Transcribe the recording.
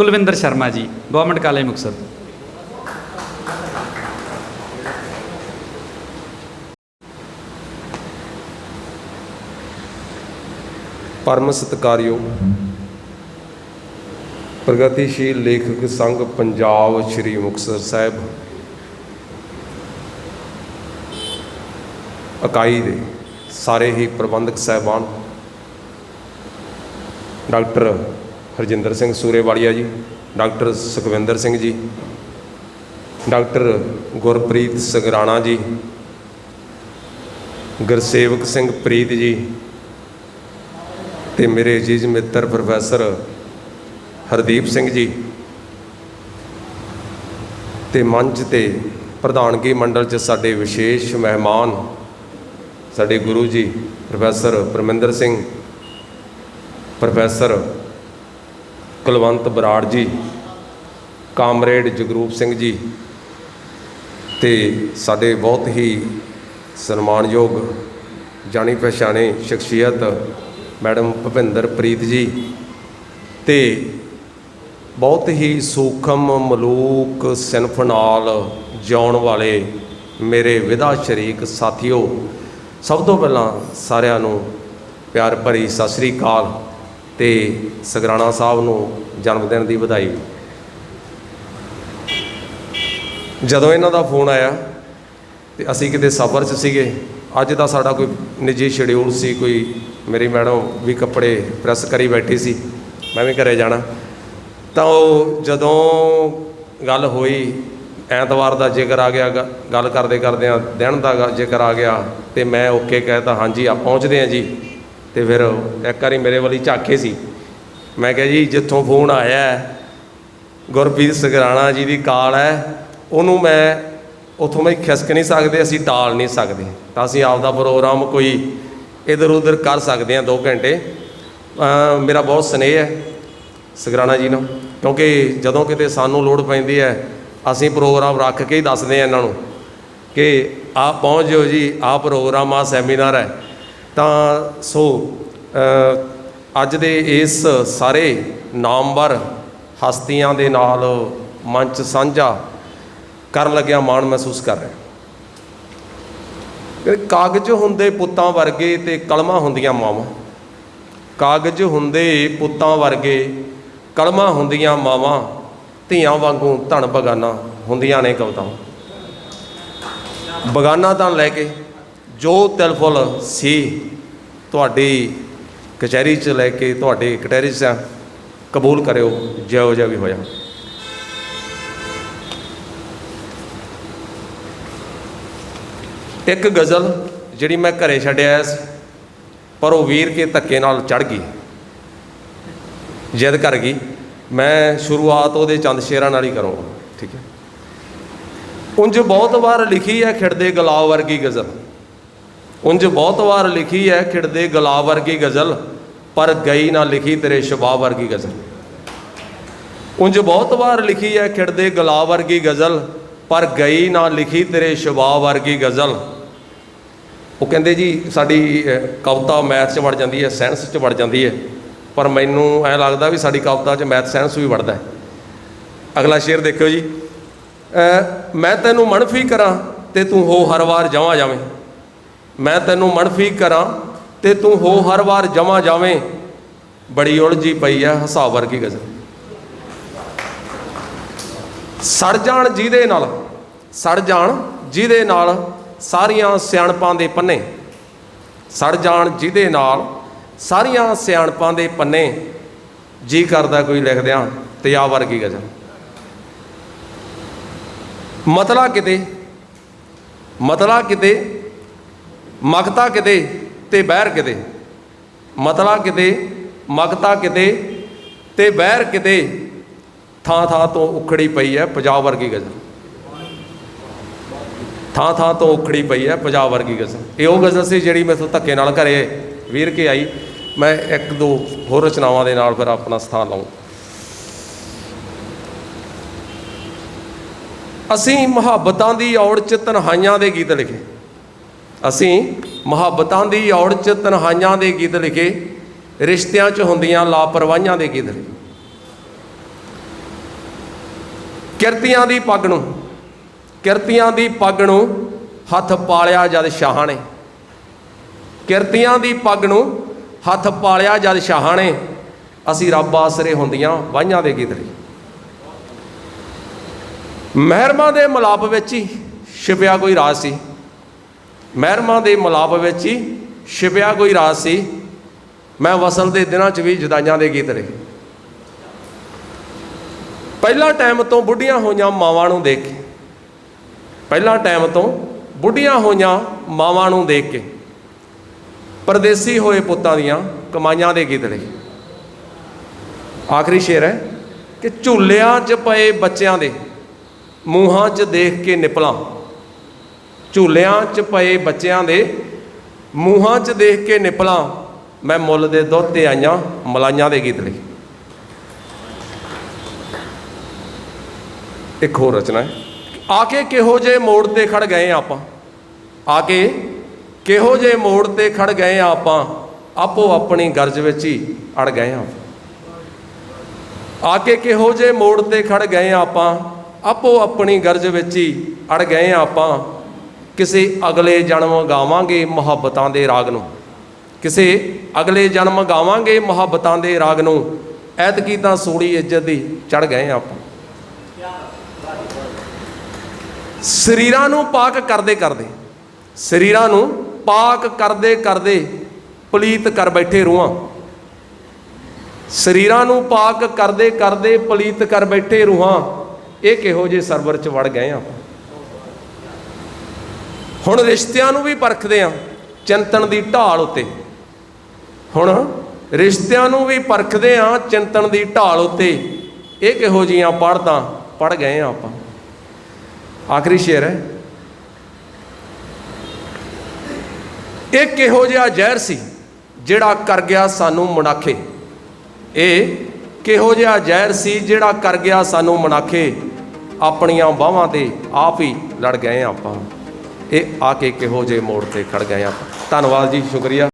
Kulwinder Sharma ji, government college Muktsar. ਪਰਮ ਸਤਿਕਾਰਯੋਗ, ਪ੍ਰਗਤੀਸ਼ੀਲ ਲੇਖਕ ਸੰਘ ਪੰਜਾਬ ਸ੍ਰੀ ਮੁਕਤਸਰ ਸਾਹਿਬ ਇਕਾਈ ਦੇ ਸਾਰੇ ਹੀ ਪ੍ਰਬੰਧਕ ਸਹਿਬਾਨ, ਡਾਕਟਰ ਹਰਜਿੰਦਰ ਸਿੰਘ ਸੂਰੇਵਾਲੀਆ ਜੀ, ਡਾਕਟਰ ਸੁਖਵਿੰਦਰ ਸਿੰਘ ਜੀ, ਡਾਕਟਰ ਗੁਰਪ੍ਰੀਤ ਸਗਰਾਣਾ ਜੀ, ਗੁਰਸੇਵਕ ਸਿੰਘ ਪ੍ਰੀਤ ਜੀ ਤੇ ਮੇਰੇ ਅਜੀਜ਼ ਮਿੱਤਰ ਪ੍ਰੋਫੈਸਰ ਹਰਦੀਪ ਸਿੰਘ ਜੀ ਤੇ ਮੰਚ ਤੇ ਪ੍ਰਧਾਨਗੀ ਮੰਡਲ 'ਚ ਸਾਡੇ ਵਿਸ਼ੇਸ਼ ਮਹਿਮਾਨ ਸਾਡੇ Guru ji, professor Parminder Singh, professor Kulwant Brar ji, comrade Jagroop Singh ji ਤੇ ਸਾਡੇ ਬਹੁਤ ਹੀ ਸਨਮਾਨਯੋਗ ਜਾਣੀ ਪਛਾਣੇ ਸ਼ਖਸੀਅਤ ਮੈਡਮ ਭੁਪਿੰਦਰ ਪ੍ਰੀਤ ਜੀ ਤੇ ਬਹੁਤ ਹੀ ਸੂਖਮ, ਮਲੂਕ, ਸਿਨਫ ਨਾਲ ਜਿਉਣ ਵਾਲੇ ਮੇਰੇ ਵਿਦਾ ਸ਼ਰੀਕ ਸਾਥੀਓ, ਸਭ ਤੋਂ ਪਹਿਲਾਂ ਸਾਰਿਆਂ ਨੂੰ ਪਿਆਰ ਭਰੀ ਸਤਿ ਸ੍ਰੀ ਅਕਾਲ। ਤੇ ਸਗਰਾਣਾ ਸਾਹਿਬ ਨੂੰ ਜਨਮ ਦਿਨ ਦੀ ਵਧਾਈ। ਜਦੋਂ ਇਹਨਾਂ ਦਾ ਫੋਨ ਆਇਆ ਤੇ ਅਸੀਂ ਕਿਤੇ ਸਫ਼ਰ 'ਚ ਸੀਗੇ, ਅੱਜ ਦਾ ਸਾਡਾ ਕੋਈ ਨਿੱਜੀ ਸ਼ਡਿਊਲ ਸੀ, ਕੋਈ ਮੇਰੀ ਮੈਡਮ ਵੀ ਕੱਪੜੇ ਪ੍ਰੈਸ ਕਰੀ ਬੈਠੀ ਸੀ, ਮੈਂ ਵੀ ਘਰੇ ਜਾਣਾ। ਤਾਂ ਉਹ ਜਦੋਂ ਗੱਲ ਹੋਈ, ਐਤਵਾਰ ਦਾ ਜ਼ਿਕਰ ਆ ਗਿਆ, ਗ- ਗੱਲ ਕਰਦੇ ਕਰਦਿਆਂ ਦਿਨ ਦਾ ਗ- ਜ਼ਿਕਰ ਆ ਗਿਆ ਤੇ ਮੈਂ ਓਕੇ ਕਹਿਤਾ ਹਾਂਜੀ ਆ ਪਹੁੰਚਦੇ ਆ ਜੀ। ਤੇ ਫਿਰ ਇੱਕ ਵਾਰੀ ਮੇਰੇ ਵਾਲੀ ਝਾਕੇ ਸੀ। ਮੈਂ ਕਿਹਾ ਜੀ, ਜਿੱਥੋਂ ਫੋਨ ਆਇਆ ਗੁਰਪ੍ਰੀਤ ਸਗਰਾਣਾ ਜੀ ਦੀ ਕਾਲ ਹੈ, ਉਹਨੂੰ ਮੈਂ ਉਥੋਂ ਮੈਂ ਖਿਸਕ ਨਹੀਂ ਸਕਦੇ, ਅਸੀਂ ਟਾਲ ਨਹੀਂ ਸਕਦੇ। ਤਾਂ ਅਸੀਂ ਆਪਦਾ ਪ੍ਰੋਗਰਾਮ ਕੋਈ ਇਧਰ ਉਧਰ ਕਰ ਸਕਦੇ ਹਾਂ 2 ਘੰਟੇ। ਮੇਰਾ ਬਹੁਤ ਸਨੇਹ ਹੈ ਸਗਰਾਣਾ ਜੀ ਨੂੰ, ਕਿਉਂਕਿ ਜਦੋਂ ਕਿਤੇ ਸਾਨੂੰ ਲੋੜ ਪੈਂਦੀ ਹੈ, ਅਸੀਂ ਪ੍ਰੋਗਰਾਮ ਰੱਖ ਕੇ ਹੀ ਦੱਸਦੇ ਹਾਂ ਇਹਨਾਂ ਨੂੰ ਕਿ ਆਪ ਪਹੁੰਚ ਜਿਓ ਜੀ, ਆਹ ਪ੍ਰੋਗਰਾਮ ਆ ਸੈਮੀਨਾਰ ਹੈ। ਤਾਂ ਸੋ ਅੱਜ ਦੇ ਇਸ ਸਾਰੇ ਨਾਮਵਰ ਹਸਤੀਆਂ ਦੇ ਨਾਲ ਮੰਚ ਸਾਂਝਾ ਕਰਨ ਲੱਗਿਆ ਮਾਣ ਮਹਿਸੂਸ ਕਰ ਰਿਹਾ ਕਾਗਜ਼ ਹੁੰਦੇ ਪੁੱਤਾਂ ਵਰਗੇ ਤੇ ਕਲਮਾਂ ਹੁੰਦੀਆਂ ਮਾਵਾਂ। ਕਾਗਜ਼ ਹੁੰਦੇ ਪੁੱਤਾਂ ਵਰਗੇ, ਕਲਮਾਂ ਹੁੰਦੀਆਂ ਮਾਵਾਂ, ਧੀਆਂ ਵਾਂਗੂ ਧਨ ਬਗਾਨਾ ਹੁੰਦੀਆਂ ਨੇ ਕਵਤਾਵਾਂ ਬਗਾਨਾ ਤਾਂ ਲੈ ਕੇ ਜੋ ਤਿਲਫੁਲ ਸੀ ਤੁਹਾਡੀ ਕਚਹਿਰੀ 'ਚ ਲੈ ਕੇ ਤੁਹਾਡੇ ਕਟਹਿਰੀ 'ਚ ਕਬੂਲ ਕਰਿਓ ਜਿਉ ਜਿਹਾ ਵੀ ਹੋਇਆ। ਇੱਕ ਗਜ਼ਲ ਜਿਹੜੀ ਮੈਂ ਘਰੇ ਛੱਡਿਆ ਸੀ, ਪਰ ਉਹ ਵੀਰ ਕੇ ਧੱਕੇ ਨਾਲ ਚੜ ਗਈ। ਜਿੱਦ ਕਰ ਗਈ, ਮੈਂ ਸ਼ੁਰੂਆਤ ਉਹਦੇ ਚੰਦ ਸ਼ੇਰਾਂ ਨਾਲ ਹੀ ਕਰੂੰਗਾ, ਠੀਕ ਹੈ। ਉਂਝ ਬਹੁਤ ਵਾਰ ਲਿਖੀ ਹੈ ਖਿੜਦੇ ਗੁਲਾਬ ਵਰਗੀ ਗਜ਼ਲ। ਉਂਝ ਬਹੁਤ ਵਾਰ ਲਿਖੀ ਹੈ ਖਿੜਦੇ ਗੁਲਾਬ ਵਰਗੀ ਗਜ਼ਲ, ਪਰ ਗਈ ਨਾ ਲਿਖੀ ਤੇਰੇ ਸ਼ਬਾਬ ਵਰਗੀ ਗਜ਼ਲ। ਉਂਝ ਬਹੁਤ ਵਾਰ ਲਿਖੀ ਹੈ ਖਿੜਦੇ ਗੁਲਾਬ ਵਰਗੀ ਗਜ਼ਲ, ਪਰ ਗਈ ਨਾ ਲਿਖੀ ਤੇਰੇ ਸ਼ਬਾਬ ਵਰਗੀ ਗਜ਼ਲ। ਉਹ ਕਹਿੰਦੇ ਜੀ, ਸਾਡੀ ਕਵਿਤਾ ਮੈਥ 'ਚ ਵੜ ਜਾਂਦੀ ਹੈ ਸਾਇੰਸ 'ਚ ਵੜ ਜਾਂਦੀ ਹੈ ਪਰ ਮੈਨੂੰ ਐ ਲੱਗਦਾ ਵੀ ਸਾਡੀ ਕਵਿਤਾ 'ਚ ਮੈਥ, ਸਾਇੰਸ ਵੀ ਵੜਦਾ ਹੈ ਅਗਲਾ ਸ਼ੇਰ ਦੇਖਿਓ ਜੀ। ਮੈਂ ਤੈਨੂੰ ਮਨਫੀ ਕਰਾਂ, ਤੇ ਤੂੰ ਹੋ ਹਰ ਵਾਰ ਜਾਵਾਂ ਜਾਵੇਂ। ਮੈਂ ਤੈਨੂੰ ਮਨਫੀ ਕਰਾਂ ਤੇ ਤੂੰ ਹੋ ਹਰ ਵਾਰ ਜਮਾ ਜਾਵੇਂ। ਬੜੀ ਉਲਝੀ ਪਈ ਆ, ਹਿਸਾਬ ਵਰਗੀ ਗਜ਼ਲ। ਸੜ ਜਾਣ ਜਿਹਦੇ ਨਾਲ, ਸੜ ਜਾਣ ਜਿਹਦੇ ਨਾਲ ਸਾਰੀਆਂ ਸਿਆਣਪਾਂ ਦੇ ਪੰਨੇ। ਸੜ ਜਾਣ ਜਿਹਦੇ ਨਾਲ ਸਾਰੀਆਂ ਸਿਆਣਪਾਂ ਦੇ ਪੰਨੇ। ਜੀ ਕਰਦਾ ਕੋਈ ਲਿਖ ਦਿਆਂ ਆ ਵਰਗੀ ਗਜ਼ਲ। ਮਤਲਾ ਕਿਤੇ ਮਤਲਾ ਕਿਤੇ ਮਗਤਾ ਕਿਤੇ ਤੇ ਬਹਿਰ ਕਿਤੇ। ਮਤਲਾ ਕਿਤੇ, ਮਗਤਾ ਕਿਤੇ ਤੇ ਬਹਿਰ ਕਿਤੇ ਥਾਂ ਥਾਂ ਤੋਂ ਉਖੜੀ ਪਈ ਹੈ ਪੰਜਾਬ ਵਰਗੀ ਗਜ਼ਲ। ਥਾਂ ਥਾਂ ਤੋਂ ਉਖੜੀ ਪਈ ਹੈ ਪੰਜਾਬ ਵਰਗੀ ਗਜ਼ਲ। ਇਹ ਉਹ ਗਜ਼ਲ ਸੀ ਜਿਹੜੀ ਮੈਥੋਂ ਧੱਕੇ ਨਾਲ ਘਰੇ ਵੀਰ ਕੇ ਆਈ। ਮੈਂ ਇੱਕ ਦੋ ਹੋਰ ਰਚਨਾਵਾਂ ਦੇ ਨਾਲ ਫਿਰ ਆਪਣਾ ਸਥਾਨ ਲਾਉਂ। ਅਸੀਂ ਮੁਹੱਬਤਾਂ ਦੀ ਔੜ ਚ ਤਨਹਾਈਆਂ ਦੇ ਗੀਤ ਲਿਖੇ। ਅਸੀਂ ਮੁਹੱਬਤਾਂ ਦੀ ਔੜ ਚ ਤਨਹਾਈਆਂ ਦੇ ਗੀਤ ਲਿਖੇ, ਰਿਸ਼ਤਿਆਂ ਚ ਹੁੰਦੀਆਂ ਲਾਪਰਵਾਹੀਆਂ ਦੇ ਗੀਤ ਲਿਖੇ। ਕਿਰਤੀਆਂ ਦੀ ਪੱਗ ਨੂੰ, ਕਿਰਤੀਆਂ ਦੀ ਪੱਗ ਨੂੰ ਹੱਥ ਪਾਲਿਆ ਜਦ ਸ਼ਾਹਾਂ ਨੇ। ਕਿਰਤੀਆਂ ਦੀ ਪੱਗ ਨੂੰ ਹੱਥ ਪਾਲਿਆ ਜਦ ਸ਼ਾਹਾਂ ਨੇ, ਅਸੀਂ ਰੱਬ ਆਸਰੇ ਹੁੰਦੀਆਂ ਵਾਹੀਆਂ ਦੇ ਗੀਤ ਗੀਤੜੇ ਮਹਿਰਮਾਂ ਦੇ ਮਲਾਪ ਵਿੱਚ ਹੀ ਛਿਪਿਆ ਕੋਈ ਰਾਜ ਸੀ। ਮਹਿਰਮਾਂ ਦੇ ਮਲਾਪ ਵਿੱਚ ਹੀ ਛਿਪਿਆ ਕੋਈ ਰਾਜ ਸੀ। ਮੈਂ ਵਸਲ ਦੇ ਦਿਨਾਂ 'ਚ ਵੀ ਜੁਦਾਈਆਂ ਦੇ ਗੀਤ ਰਹੇ। ਪਹਿਲਾ ਟਾਈਮ ਤੋਂ ਬੁੱਢੀਆਂ ਹੋਈਆਂ ਮਾਵਾਂ ਨੂੰ ਦੇਖ ਕੇ, ਪਹਿਲਾ ਟਾਈਮ ਤੋਂ ਬੁੱਢੀਆਂ ਹੋਈਆਂ ਮਾਵਾਂ ਨੂੰ ਦੇਖ ਕੇ, ਪਰਦੇਸੀ ਹੋਏ ਪੁੱਤਾਂ ਦੀਆਂ ਕਮਾਈਆਂ ਦੇ ਗੀਤ ਰਹੇ। ਆਖਰੀ ਸ਼ੇਰ ਹੈ ਕਿ ਝੂਲਿਆਂ 'ਚ ਪਏ ਬੱਚਿਆਂ ਦੇ ਮੂੰਹਾਂ 'ਚ ਦੇਖ ਕੇ ਨਿਪਲਾਂ। ਝੂਲਿਆਂ 'ਚ ਪਏ ਬੱਚਿਆਂ ਦੇ ਮੂੰਹਾਂ 'ਚ ਦੇਖ ਕੇ ਨਿਪਲਾਂ, ਮੈਂ ਮੁੱਲ ਦੇ ਦੁੱਧ ਤੇ ਆਈਆਂ ਮਲਾਈਆਂ ਦੇ ਗੀਤ ਲਈ। ਇੱਕ ਹੋਰ ਰਚਨਾ ਹੈ। ਆ ਕੇ ਕਿਹੋ ਜੇ ਮੋੜ ਤੇ ਖੜ ਗਏ ਆਪਾਂ? ਆ ਕੇ ਕਿਹੋ ਜੇ ਮੋੜ ਤੇ ਖੜ ਗਏ ਆਪਾਂ? ਆਪੋ ਆਪਣੀ ਗਰਜ ਵਿੱਚ ਹੀ ਅੜ ਗਏ ਆਪਾਂ ਆ। ਕੇ ਕਿਹੋ ਜੇ ਮੋੜ ਤੇ ਖੜ ਗਏ ਆਪਾਂ? ਆਪੋ ਆਪਣੀ ਗਰਜ ਵਿੱਚ ਹੀ ਅੜ ਗਏ ਆਪਾਂ? ਕਿਸੇ ਅਗਲੇ ਜਨਮ ਗਾਵਾਂਗੇ ਮੁਹੱਬਤਾਂ ਦੇ ਰਾਗ ਨੂੰ। ਕਿਸੇ ਅਗਲੇ ਜਨਮ ਗਾਵਾਂਗੇ ਮੁਹੱਬਤਾਂ ਦੇ ਰਾਗ ਨੂੰ। ਐਤਕੀ ਤਾਂ ਸੂੜੀ ਇੱਜ਼ਤ ਦੀ ਚੜ ਗਏ ਆਪਾਂ। ਸਰੀਰਾਂ ਨੂੰ ਪਾਕ ਕਰਦੇ ਕਰਦੇ, ਸਰੀਰਾਂ ਨੂੰ ਪਾਕ ਕਰਦੇ ਕਰਦੇ ਪਲੀਤ ਕਰ ਬੈਠੇ ਰੂਹਾਂ। ਸਰੀਰਾਂ ਨੂੰ ਪਾਕ ਕਰਦੇ ਕਰਦੇ ਪਲੀਤ ਕਰ ਬੈਠੇ ਰੂਹਾਂ। ਇਹ ਕਿਹੋ ਜੇ ਸਰਵਰ ਚ ਵੜ ਗਏ ਆਪਾਂ। ਹੁਣ ਰਿਸ਼ਤਿਆਂ ਨੂੰ ਵੀ ਪਰਖਦੇ ਆ, ਚਿੰਤਨ ਦੀ ਢਾਲ ਉੱਤੇ। ਹੁਣ ਰਿਸ਼ਤਿਆਂ ਨੂੰ ਵੀ ਪਰਖਦੇ ਆ, ਚਿੰਤਨ ਦੀ ਢਾਲ ਉੱਤੇ। ਇਹ ਕਿਹੋ ਜੀਆਂ ਪੜ੍ਹਤਾਂ ਪੜ ਗਏ ਆ ਆਪਾਂ। ਆਖਰੀ ਸ਼ੇਰ ਹੈ। ਇਹ ਕਿਹੋ ਜਿਹਾ ਜ਼ਹਿਰ ਸੀ ਜਿਹੜਾ ਕਰ ਗਿਆ ਸਾਨੂੰ ਮਨਾਖੇ? ਇਹ ਕਿਹੋ ਜਿਹਾ ਜ਼ਹਿਰ ਸੀ ਜਿਹੜਾ ਕਰ ਗਿਆ ਸਾਨੂੰ ਮਨਾਖੇ? ਆਪਣੀਆਂ ਬਾਹਾਂ ਤੇ ਆਪ ਹੀ ਲੜ ਗਏ ਆਪਾਂ। ਇਹ ਆ ਕੇ ਕਿਹੋ ਜੇ ਮੋੜ ਤੇ ਖੜ ਗਏ ਆਪਾਂ। ਧੰਨਵਾਦ ਜੀ ਸ਼ੁਕਰੀਆ।